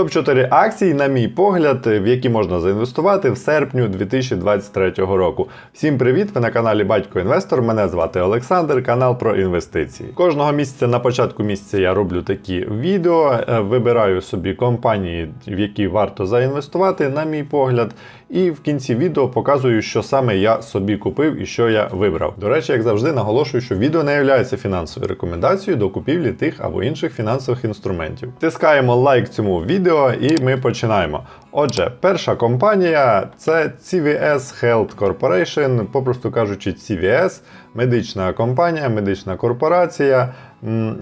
Топ-4 акції, на мій погляд, в які можна заінвестувати в серпню 2023 року. Всім привіт! Ви на каналі Батько Інвестор. Мене звати Олександр, канал про інвестиції. Кожного місяця на початку місяця я роблю такі відео, е, вибираю собі компанії, в які варто заінвестувати, на мій погляд. І в кінці відео показую, що саме я собі купив і що я вибрав. До речі, як завжди, наголошую, що відео не є фінансовою рекомендацією до купівлі тих або інших фінансових інструментів. Тискаємо лайк цьому відео і ми починаємо. Отже, перша компанія це CVS Health Corporation, попросту кажучи, CVS, медична компанія, медична корпорація.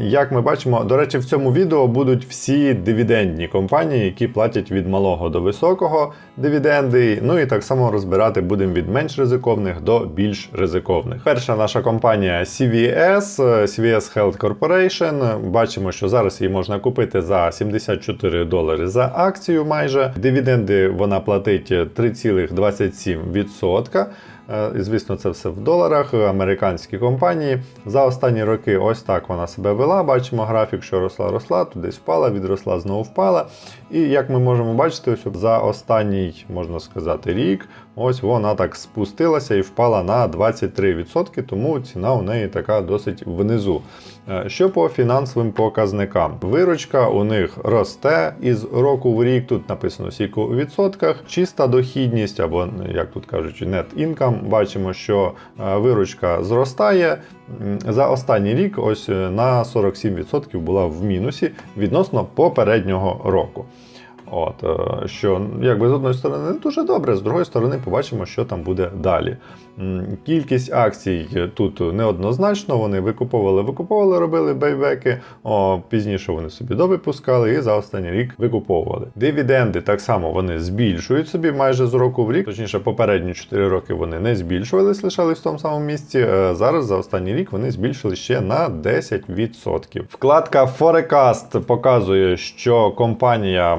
Як ми бачимо, до речі, в цьому відео будуть всі дивідендні компанії, які платять від малого до високого дивіденди. Ну і так само розбирати будемо від менш ризиковних до більш ризиковних. Перша наша компанія CVS, CVS Health Corporation. Бачимо, що зараз її можна купити за 74 долари за акцію майже. Дивіденди вона платить 3,27%. Е, і, Звісно, це все в доларах. Американські компанії за останні роки ось так вона себе вела. Бачимо графік, що росла, росла, туди впала, відросла, знову впала. І як ми можемо бачити, що за останній, можна сказати, рік, ось вона так спустилася і впала на 23%, тому ціна у неї така досить внизу. Е, Що по фінансовим показникам? Виручка у них росте із року в рік. Тут написано сіку у відсотках. Чиста дохідність, або як тут кажуть, net income, Бачимо, що е, виручка зростає. За останній рік ось е, на 47% була в мінусі відносно попереднього року. От, е, що якби з одної сторони не дуже добре, з другої сторони побачимо, що там буде далі. Кількість акцій тут неоднозначно, вони викуповували, викуповували, робили бейбеки, о, пізніше вони собі довипускали і за останній рік викуповували. Дивіденди так само вони збільшують собі майже з року в рік, точніше, попередні 4 роки вони не збільшувались, лишались в тому самому місці. Е, Зараз за останній рік вони збільшили ще на 10%. Вкладка Forecast показує, що компанія,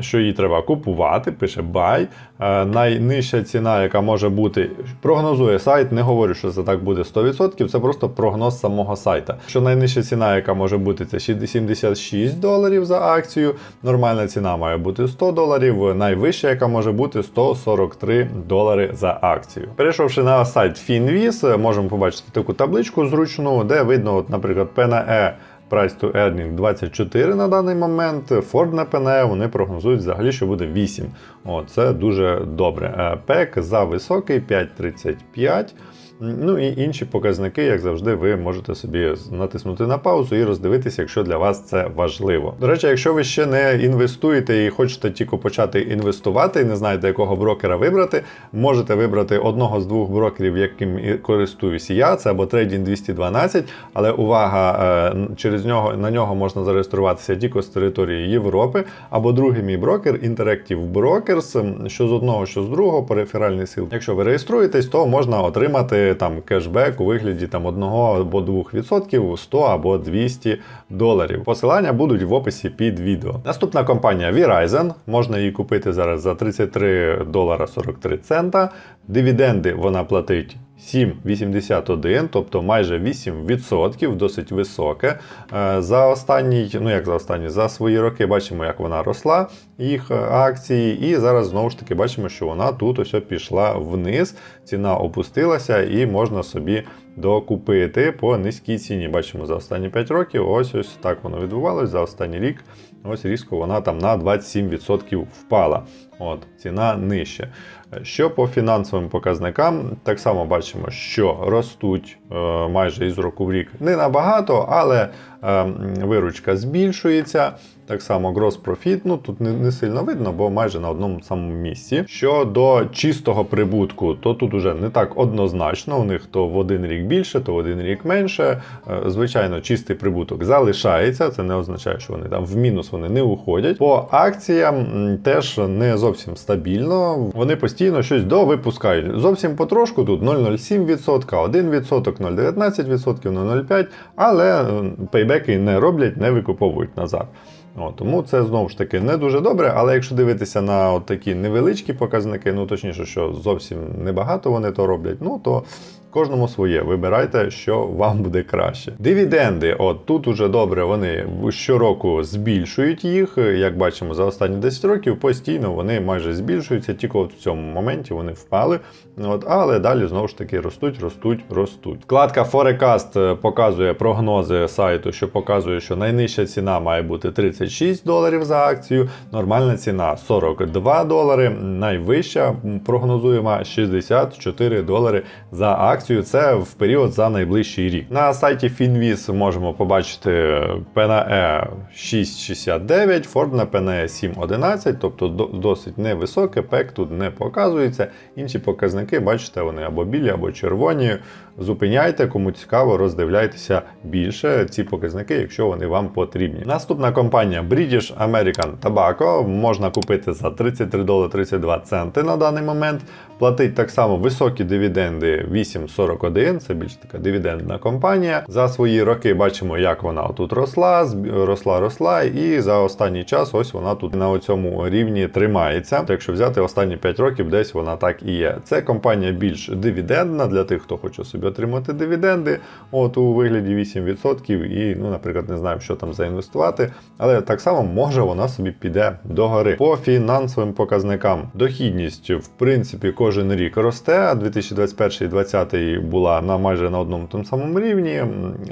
що її треба купувати, пише buy. Е, Найнижча ціна, яка може бути, прогнозує сайт. Не говорю, що це так буде 100%, це просто прогноз самого сайта. Що найнижча ціна, яка може бути, це 76 доларів за акцію. Нормальна ціна має бути 100 доларів. Найвища, яка може бути 143 долари за акцію. Перейшовши на сайт Finviz, можемо побачити таку табличку зручну, де видно, от, наприклад, PNE Price to Earning 24 на даний момент. Ford на ПНЕ вони прогнозують взагалі, що буде 8. О, це дуже добре. Пек за високий 5,35. Ну і інші показники, як завжди, ви можете собі натиснути на паузу і роздивитися, якщо для вас це важливо. До речі, якщо ви ще не інвестуєте і хочете тільки почати інвестувати, і не знаєте, якого брокера вибрати, можете вибрати одного з двох брокерів, яким і користуюся я, це або Trading 212, але увага, е, через нього на нього можна зареєструватися тільки з території Європи, або другий мій брокер Interactive Brokers, що з одного, що з другого, периферальний сил. Якщо ви реєструєтесь, то можна отримати там кешбек у вигляді там 1 або 2%, 100 або 200 доларів. Посилання будуть в описі під відео. Наступна компанія Verizon. Можна її купити зараз за 33 долара 43 цента. Дивіденди вона платить 7,81, тобто майже 8%, досить високе. Е, За останній, ну як за останні, за свої роки бачимо, як вона росла, їх е, акції, і зараз знову ж таки бачимо, що вона тут ось пішла вниз, ціна опустилася і можна собі докупити по низькій ціні. Бачимо за останні 5 років, ось ось так воно відбувалось. За останній рік ось різко вона там на 27% впала. От, Ціна нижче. Що по фінансовим показникам, так само бачимо, що ростуть е, майже із року в рік не набагато, але виручка збільшується. Так само gross profit, ну тут не, не сильно видно, бо майже на одному самому місці. Щодо чистого прибутку, то тут уже не так однозначно. У них то в один рік більше, то в один рік менше. Е, Звичайно, чистий прибуток залишається. Це не означає, що вони там в мінус вони не уходять. По акціям теж не зовсім стабільно. Вони постійно щось довипускають. Зовсім потрошку тут 0,07%, 1%, 0,19%, 0,05%, але е, пейбеки не роблять, не викуповують назад. От, тому це знову ж таки не дуже добре. Але якщо дивитися на от такі невеличкі показники, ну точніше, що зовсім небагато вони то роблять, ну то. Кожному своє, вибирайте, що вам буде краще. Дивіденди, от тут уже добре, вони щороку збільшують їх. Як бачимо, за останні 10 років постійно вони майже збільшуються, тільки от в цьому моменті вони впали. От, але далі знову ж таки ростуть, ростуть, ростуть. Вкладка Forecast показує прогнози сайту, що показує, що найнижча ціна має бути 36 доларів за акцію, нормальна ціна 42 долари, найвища прогнозуємо 64 долари за акцію. Це в період за найближчий рік. На сайті Finviz можемо побачити PNE 669, Ford на PNE 711, тобто досить невисоке, пек тут не показується. Інші показники, бачите, вони або білі, або червоні. Зупиняйте, кому цікаво, роздивляйтеся більше ці показники, якщо вони вам потрібні. Наступна компанія British American Tobacco можна купити за 33 долари 32 центи на даний момент. Платить так само високі дивіденди 8,41, це більш така дивідендна компанія. За свої роки бачимо, як вона тут росла, росла, росла, і за останній час ось вона тут на цьому рівні тримається. Так, Якщо взяти останні 5 років, десь вона так і є. Це компанія більш дивідендна для тих, хто хоче собі отримати дивіденди. От у вигляді 8% і, ну, наприклад, не знаю, що там заінвестувати. Але так само може вона собі піде догори. По фінансовим показникам дохідність, в принципі, кожен рік росте. а 2021-2020 була на майже на одному тому самому рівні.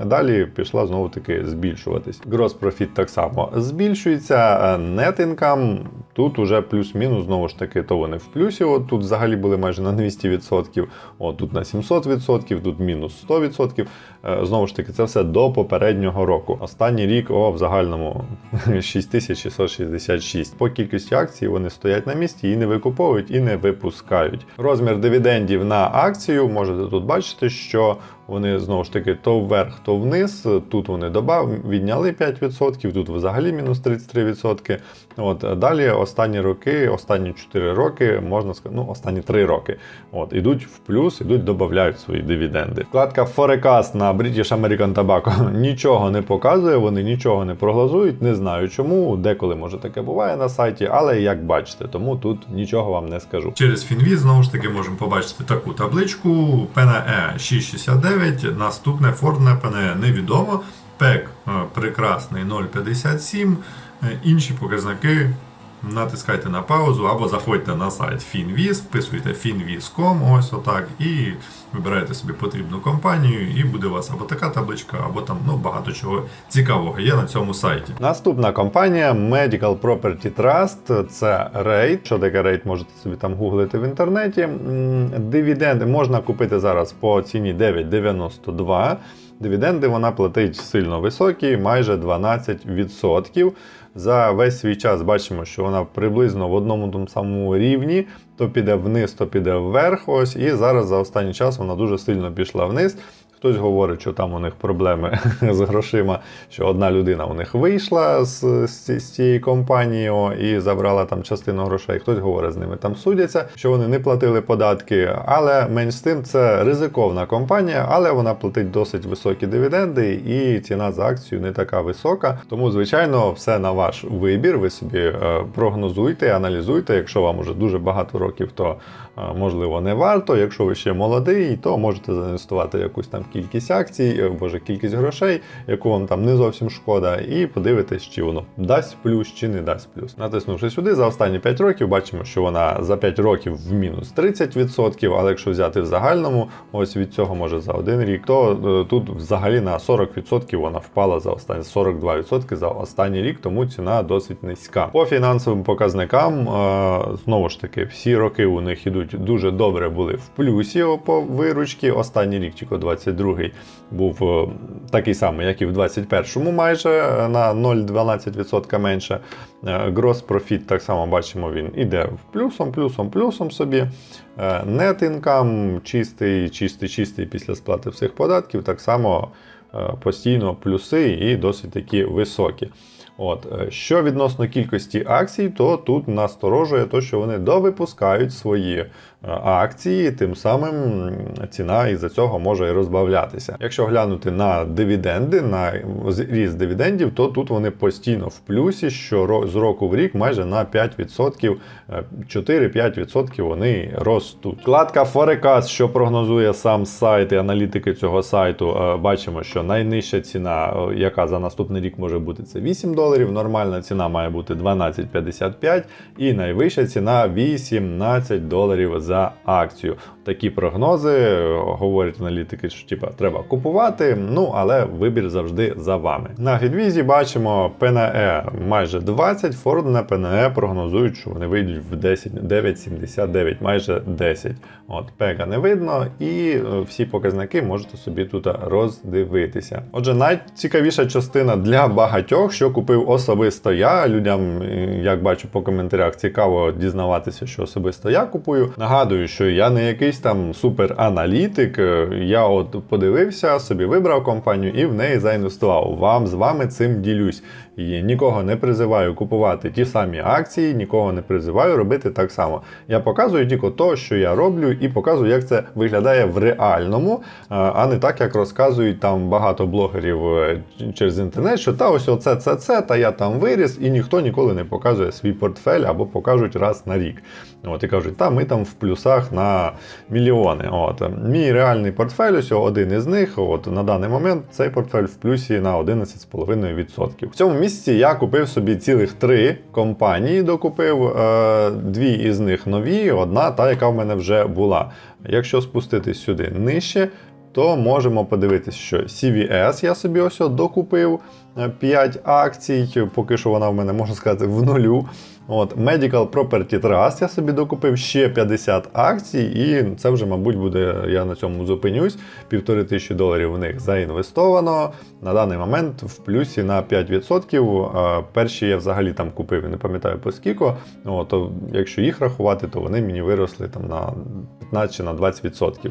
Далі пішла знову таки збільшуватись. Gross profit так само збільшується. е, Net income тут уже плюс-мінус знову ж таки, то вони в плюсі. От тут взагалі були майже на 200%, от тут на 700%, тут мінус 100%. Е, Знову ж таки, це все до попереднього року. Останній рік о, в загальному 6666. По кількості акцій вони стоять на місці і не викуповують, і не випускають. Розмір дивідендів на акцію можете тут бачити, що вони знову ж таки то вверх, то вниз. Тут вони добав, відняли 5%, тут взагалі мінус 33%. От далі останні роки, останні 4 роки, можна сказати, ну останні 3 роки. От ідуть в плюс, ідуть, додають свої дивіденди. Вкладка Forecast на British American Tobacco нічого не показує, вони нічого не прогнозують, не знаю чому. Деколи може таке буває на сайті, але як бачите, тому тут нічого вам не скажу. Через Фінвіз знову ж таки можемо побачити таку табличку. PNE 669, наступне Ford ПНЕ невідомо. ПЕК е, прекрасний 0,57. Е, Інші показники натискайте на паузу або заходьте на сайт Finviz, вписуйте finviz.com, ось отак, і вибираєте собі потрібну компанію, і буде у вас або така табличка, або там ну, багато чого цікавого є на цьому сайті. Наступна компанія Medical Property Trust, це REIT. Що таке REIT, можете собі там гуглити в інтернеті. Дивіденди можна купити зараз по ціні 9,92. Дивіденди вона платить сильно високі, майже 12%. За весь свій час бачимо, що вона приблизно в одному тому самому рівні, то піде вниз, то піде вверх. Ось, і зараз за останній час вона дуже сильно пішла вниз. Хтось говорить, що там у них проблеми з грошима, що одна людина у них вийшла з, з, з цієї компанії і забрала там частину грошей. Хтось говорить, з ними там судяться, що вони не платили податки. Але менш з тим це ризиковна компанія, але вона платить досить високі дивіденди, і ціна за акцію не така висока. Тому, звичайно, все на ваш вибір. Ви собі е, прогнозуйте, аналізуйте. Якщо вам уже дуже багато років, то можливо не варто. Якщо ви ще молодий, то можете заінвестувати якусь там кількість акцій, е, боже, кількість грошей, яку вам там не зовсім шкода, і подивитесь, чи воно дасть плюс чи не дасть плюс. Натиснувши сюди, за останні 5 років бачимо, що вона за 5 років в мінус 30%, але якщо взяти в загальному, ось від цього може за один рік, то е, тут взагалі на 40% вона впала за останні 42% за останній рік, тому ціна досить низька. По фінансовим показникам, е, знову ж таки, всі роки у них ідуть дуже добре, були в плюсі по виручці. Останній рік, тільки 22-й був е, такий самий, як і в 21-му майже е, на 0,12% менше. Е, Gross profit так само бачимо, він іде в плюсом, плюсом, плюсом собі. Е, Net income чистий, чистий, чистий після сплати всіх податків, так само е, постійно плюси і досить такі високі. От, е, що відносно кількості акцій, то тут насторожує те, що вони довипускають свої акції, тим самим ціна із-за цього може і розбавлятися. Якщо глянути на дивіденди, на ріст дивідендів, то тут вони постійно в плюсі, що з року в рік майже на 5%, е, 4-5% вони ростуть. Вкладка Forecast, що прогнозує сам сайт і аналітики цього сайту, е, бачимо, що найнижча ціна, е, яка за наступний рік може бути, це 8 доларів. Нормальна ціна має бути 12,55 і найвища ціна 18 доларів за акцію. Такі прогнози е, говорять аналітики, що типа треба купувати. Ну але вибір завжди за вами. На відвізі бачимо ПНЕ майже 20, Форд на ПНЕ прогнозують, що вони вийдуть в 10, 9,79, майже 10. От пега не видно, і е, всі показники можете собі тут роздивитися. Отже, найцікавіша частина для багатьох, що купив особисто я. Людям, е, як бачу по коментарях, цікаво дізнаватися, що особисто я купую. Нагадую, що я не якийсь там супераналітик. е, Я от подивився, собі вибрав компанію і в неї заінвестував. Вам з вами цим ділюсь. І нікого не призиваю купувати ті самі акції, нікого не призиваю робити так само. Я показую тільки то, що я роблю, і показую, як це виглядає в реальному, а- не так, як розказують там багато блогерів е, через інтернет, що та ось оце це це, та я там виріс, і ніхто ніколи не показує свій портфель або покажуть раз на рік. От і кажуть, та ми там в плюсах на мільйони. От мій реальний портфель, ось один із них. От на даний момент цей портфель в плюсі на 11,5%. В цьому місяці я купив собі цілих три компанії. Докупив е, дві із них нові, одна та, яка в мене вже була. Якщо спуститись сюди нижче. То можемо подивитися, що CVS я собі ось докупив 5 акцій, поки що вона в мене, можна сказати, в нулю. От, Medical Property Trust я собі докупив ще 50 акцій, і це вже, мабуть, буде, я на цьому зупинюсь. Півтори тисячі доларів в них заінвестовано. На даний момент в плюсі на 5%. Перші я взагалі там купив, не пам'ятаю по скільки. От, то якщо їх рахувати, то вони мені виросли там на 15 чи на 20%.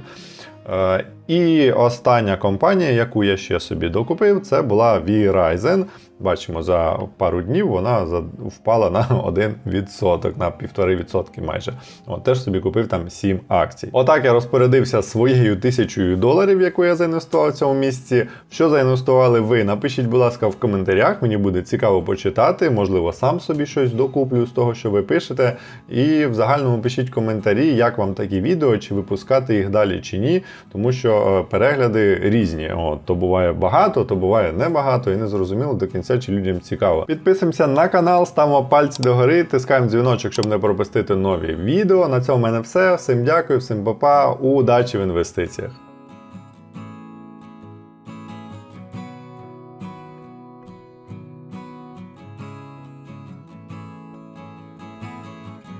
Е, І остання компанія, яку я ще собі докупив, це була V-Ryzen. Бачимо, за пару днів вона впала на 1%, на 1,5% майже. От, теж собі купив там 7 акцій. Отак я розпорядився своєю тисячою доларів, яку я заінвестував в цьому місці. Що заінвестували ви? Напишіть, будь ласка, в коментарях. Мені буде цікаво почитати. Можливо, сам собі щось докуплю з того, що ви пишете. І в загальному пишіть коментарі, як вам такі відео, чи випускати їх далі, чи ні. Тому що е, перегляди різні. От, то буває багато, то буває небагато, і не зрозуміло до кінця, чи людям цікаво. Підписуємося на канал, ставимо пальці догори, тискаємо дзвіночок, щоб не пропустити нові відео. На цьому в мене все. Всім дякую, всім па-па, удачі в інвестиціях.